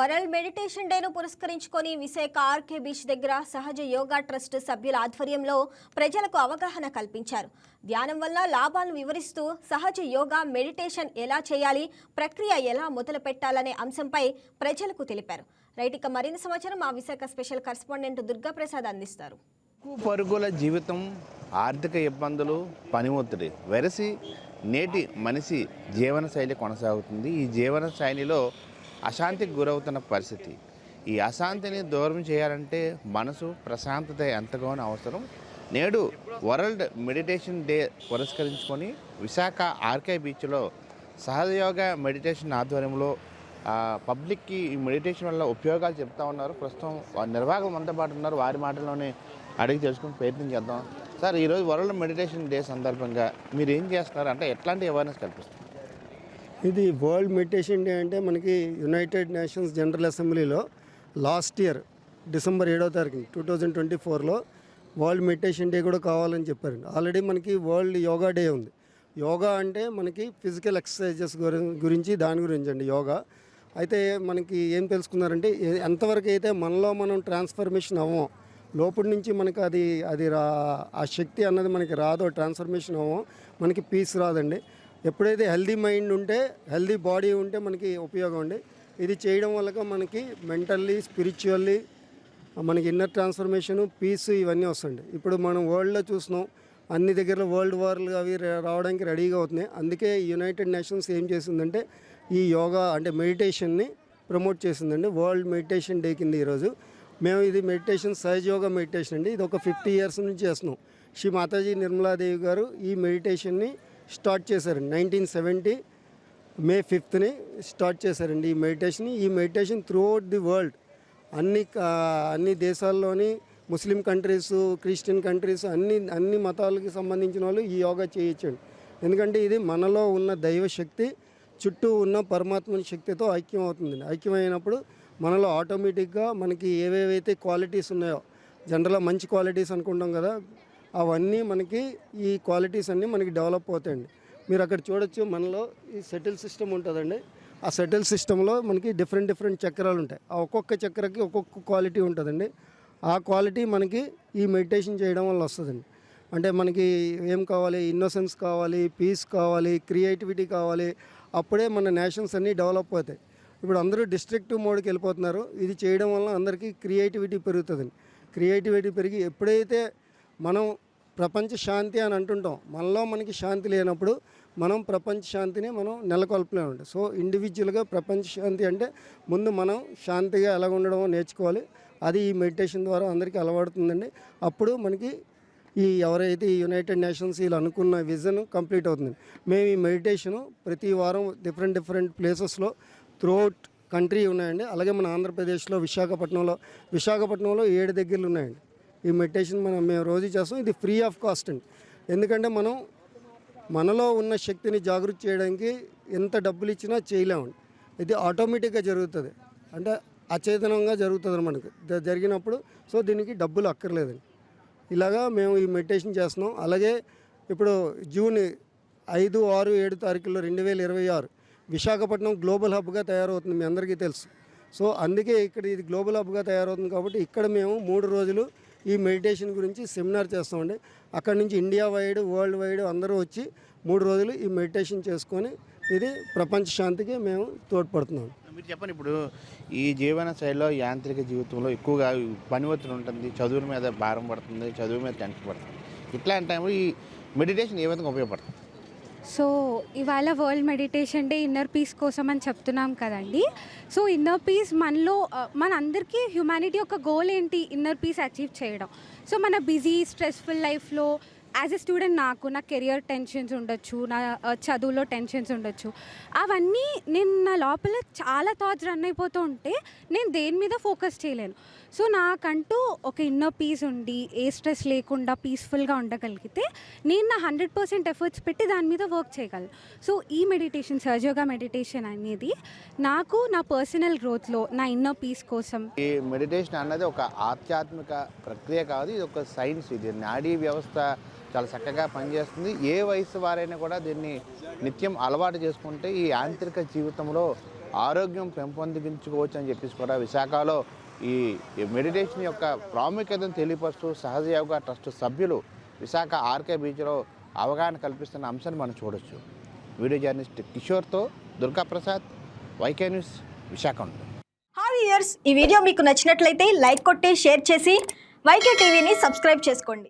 World meditation డేను పురస్కరించుకొని Visakha RK beach దగ్గర సహజ యోగా ట్రస్ట్ సభ్యుల ఆధ్వర్యంలో ప్రజలకు అవగాహన కల్పించారు. ధ్యానం వల్ల లాభాలను వివరిస్తూ సహజ యోగా మెడిటేషన్ ఎలా చేయాలి ప్రక్రియ ఎలా మొదలు పెట్టాలనే అంశంపై ప్రజలకు తెలిపారు. రైటిక మరిన్ని సమాచారం మా విశాఖ స్పెషల్ కరెస్పాండెంట్ దుర్గాప్రసాద్ అందిస్తారు. పరుగుల జీవితం ఆర్థిక ఇబ్బందులు పని ఒత్తిడి వెరసి నేటి మనిషి జీవనశైలి కొనసాగుతుంది. ఈ జీవన శైలిలో అశాంతికి గురవుతున్న పరిస్థితి. ఈ అశాంతిని దూరం చేయాలంటే మనసు ప్రశాంతత ఎంతగానో అవసరం. నేడు వరల్డ్ మెడిటేషన్ డే పురస్కరించుకొని విశాఖ ఆర్కే బీచ్లో సహజయోగ మెడిటేషన్ ఆధ్వర్యంలో పబ్లిక్కి ఈ మెడిటేషన్ వల్ల ఉపయోగాలు చెప్తా ఉన్నారు. ప్రస్తుతం వారి నిర్వాహకులు మనతో పాటు ఉన్నారు. వారి మాటల్లోనే అడిగి తెలుసుకుని ప్రయత్నం చేద్దాం. సార్ ఈరోజు వరల్డ్ మెడిటేషన్ డే సందర్భంగా మీరు ఏం చేస్తున్నారు? అంటే ఎట్లాంటి అవేర్నెస్ కల్పిస్తారు ఇది వరల్డ్ మెడిటేషన్ డే అంటే మనకి యునైటెడ్ నేషన్స్ జనరల్ అసెంబ్లీలో లాస్ట్ ఇయర్ డిసెంబర్ ఏడో తారీఖు టూ థౌజండ్ ట్వంటీ ఫోర్లో వరల్డ్ మెడిటేషన్ డే కూడా కావాలని చెప్పారండి. ఆల్రెడీ మనకి వరల్డ్ యోగా డే ఉంది. యోగా అంటే మనకి ఫిజికల్ ఎక్సర్సైజెస్ గురించి దాని గురించి అండి యోగా. అయితే మనకి ఏం తెలుసుకున్నారంటే ఎంతవరకు అయితే మనలో మనం ట్రాన్స్ఫర్మేషన్ అవ్వం లోపటి నుంచి మనకి అది అది రా ఆ శక్తి అన్నది మనకి రాదో ట్రాన్స్ఫర్మేషన్ అవ్వం మనకి పీస్ రాదండి. ఎప్పుడైతే హెల్దీ మైండ్ ఉంటే హెల్దీ బాడీ ఉంటే మనకి ఉపయోగం అండి. ఇది చేయడం వల్ల మనకి మెంటల్లీ స్పిరిచువల్లీ మనకి ఇన్నర్ ట్రాన్స్ఫర్మేషన్ పీస్ ఇవన్నీ వస్తుంది ఇప్పుడు మనం వరల్డ్లో చూస్తున్నాం అన్ని దగ్గర వరల్డ్ వార్లు అవి రావడానికి రెడీగా అవుతున్నాయి. అందుకే యునైటెడ్ నేషన్స్ ఏం చేసిందంటే ఈ యోగా అంటే మెడిటేషన్ని ప్రమోట్ చేసిందండి. వరల్డ్ మెడిటేషన్ డే కింద ఈరోజు. మేము ఇది మెడిటేషన్ సహజ యోగా మెడిటేషన్ అండి. ఇది ఒక ఫిఫ్టీ ఇయర్స్ నుంచి చేస్తున్నాం. శ్రీ మాతాజీ నిర్మలాదేవి గారు ఈ మెడిటేషన్ని స్టార్ట్ చేశారండి నైన్టీన్ సెవెంటీ మే ఫిఫ్త్ని స్టార్ట్ చేశారండి ఈ మెడిటేషన్ ఈ meditation throughout the world. అన్ని అన్ని దేశాల్లోని ముస్లిం కంట్రీస్ క్రిస్టియన్ కంట్రీస్ అన్ని అన్ని మతాలకి సంబంధించిన వాళ్ళు ఈ యోగా చేయొచ్చండి ఎందుకంటే ఇది మనలో ఉన్న దైవ శక్తి చుట్టూ ఉన్న పరమాత్మని శక్తితో ఐక్యం అవుతుందండి. ఐక్యమైనప్పుడు మనలో ఆటోమేటిక్గా మనకి ఏవేవైతే క్వాలిటీస్ ఉన్నాయో జనరల్గా మంచి క్వాలిటీస్ అనుకుంటాం కదా అవన్నీ మనకి ఈ క్వాలిటీస్ అన్నీ మనకి డెవలప్ అవుతాయండి. మీరు అక్కడ చూడొచ్చు మనలో ఈ సెటిల్ సిస్టమ్ ఉంటుందండి. ఆ సెటిల్ సిస్టంలో మనకి డిఫరెంట్ డిఫరెంట్ చక్రాలు ఉంటాయి. ఆ ఒక్కొక్క చక్రకి ఒక్కొక్క క్వాలిటీ ఉంటుందండి. ఆ క్వాలిటీ మనకి ఈ మెడిటేషన్ చేయడం వల్ల వస్తుందండి. అంటే మనకి ఏం కావాలి? ఇన్నోసెన్స్ కావాలి పీస్ కావాలి క్రియేటివిటీ కావాలి. అప్పుడే మన నేషన్స్ అన్నీ డెవలప్ అవుతాయి. ఇప్పుడు అందరూ డిస్ట్రిక్టివ్ మోడ్కి వెళ్ళిపోతున్నారు. ఇది చేయడం వల్ల అందరికీ క్రియేటివిటీ పెరుగుతుందండి. క్రియేటివిటీ పెరిగి ఎప్పుడైతే మనం ప్రపంచ శాంతి అని అంటుంటాం. మనలో మనకి శాంతి లేనప్పుడు మనం ప్రపంచ శాంతిని మనం నెలకొల్పలేమండి సో ఇండివిజువల్గా ప్రపంచ శాంతి అంటే ముందు మనం శాంతిగా ఎలా ఉండడమో నేర్చుకోవాలి. అది ఈ మెడిటేషన్ ద్వారా అందరికీ అలవాడుతుందండి అప్పుడు మనకి ఈ ఎవరైతే యునైటెడ్ నేషన్స్ వీళ్ళు అనుకున్న విజన్ కంప్లీట్ అవుతుంది. మేము ఈ మెడిటేషను ప్రతి వారం డిఫరెంట్ డిఫరెంట్ ప్లేసెస్లో త్రూఅవుట్ కంట్రీ ఉన్నాయండి. అలాగే మన ఆంధ్రప్రదేశ్లో విశాఖపట్నంలో. విశాఖపట్నంలో ఏడు దగ్గరలు ఉన్నాయండి. ఈ మెడిటేషన్ మనం మేము రోజు చేస్తాం. ఇది ఫ్రీ ఆఫ్ కాస్ట్ అండి. ఎందుకంటే మనం మనలో ఉన్న శక్తిని జాగృతి చేయడానికి ఎంత డబ్బులు ఇచ్చినా చేయలేమండి ఇది ఆటోమేటిక్గా జరుగుతుంది. అంటే అచేతనంగా జరుగుతుంది మనకి. జరిగినప్పుడు సో దీనికి డబ్బులు అక్కర్లేదండి. ఇలాగా మేము ఈ మెడిటేషన్ చేస్తున్నాం. అలాగే ఇప్పుడు జూన్ ఐదు ఆరు ఏడు తారీఖుల్లో రెండు వేల ఇరవై ఆరు విశాఖపట్నం గ్లోబల్ హబ్గా తయారవుతుంది మీ అందరికీ తెలుసు. సో అందుకే ఇక్కడ ఇది గ్లోబల్ హబ్గా తయారవుతుంది కాబట్టి ఇక్కడ మేము మూడు రోజులు ఈ మెడిటేషన్ గురించి సెమినార్ చేస్తామండి. అక్కడ నుంచి ఇండియా వైడ్ వరల్డ్ వైడ్ అందరూ వచ్చి మూడు రోజులు ఈ మెడిటేషన్ చేసుకొని ఇది ప్రపంచ శాంతికి మేము తోడ్పడుతున్నాం. మీరు చెప్పండి ఇప్పుడు ఈ జీవన శైలిలో యాంత్రిక జీవితంలో ఎక్కువగా పని ఒత్తిడి ఉంటుంది చదువుల మీద భారం పడుతుంది చదువు మీద టెన్షన్ పడుతుంది. ఇట్లాంటి టైంలో ఈ మెడిటేషన్ ఏ విధంగా ఉపయోగపడుతుంది? సో ఇవాళ world meditation day inner peace కోసం అని చెప్తున్నాం కదండి. సో ఇన్నర్ పీస్ మనలో మన అందరికీ హ్యుమానిటీ యొక్క గోల్ ఏంటి? ఇన్నర్ పీస్ అచీవ్ చేయడం. సో మన బిజీ స్ట్రెస్ఫుల్ లైఫ్లో యాజ్ ఎ స్టూడెంట్ నాకు నా కెరియర్ టెన్షన్స్ ఉండొచ్చు నా చదువులో టెన్షన్స్ ఉండొచ్చు. అవన్నీ నేను నా లోపల చాలా థాట్స్ రన్ అయిపోతూ ఉంటే నేను దేని మీద ఫోకస్ చేయలేను. సో నాకంటూ ఒక ఇన్నర్ పీస్ ఉండి ఏ స్ట్రెస్ లేకుండా పీస్ఫుల్గా ఉండగలిగితే నేను నా హండ్రెడ్ పర్సెంట్ ఎఫర్ట్స్ పెట్టి దాని మీద వర్క్ చేయగలను. సో ఈ మెడిటేషన్ సహజోగా మెడిటేషన్ అనేది నాకు నా పర్సనల్ గ్రోత్లో నా ఇన్నర్ పీస్ కోసం. ఈ మెడిటేషన్ అన్నది ఒక ఆధ్యాత్మిక ప్రక్రియ కాదు ఇది ఒక సైన్స్ ఇది నాడీ వ్యవస్థ చాలా చక్కగా పనిచేస్తుంది. ఏ వయసు వారైనా కూడా దీన్ని నిత్యం అలవాటు చేసుకుంటే ఈ యాంత్రిక జీవితంలో ఆరోగ్యం పెంపొందించుకోవచ్చు అని చెప్పేసి కూడా విశాఖలో ఈ మెడిటేషన్ యొక్క ప్రాముఖ్యతను తెలియపరుస్తూ సహజ యోగా ట్రస్ట్ సభ్యులు విశాఖ ఆర్కే బీచ్లో అవగాహన కల్పిస్తున్న అంశాన్ని మనం చూడొచ్చు. వీడియో జర్నలిస్ట్ కిషోర్తో Durgaprasad YK news Visakha hi years ఈ వీడియో మీకు నచ్చినట్లయితే లైక్ కొట్టి షేర్ చేసి వైకే టీవీని సబ్స్క్రైబ్ చేసుకోండి.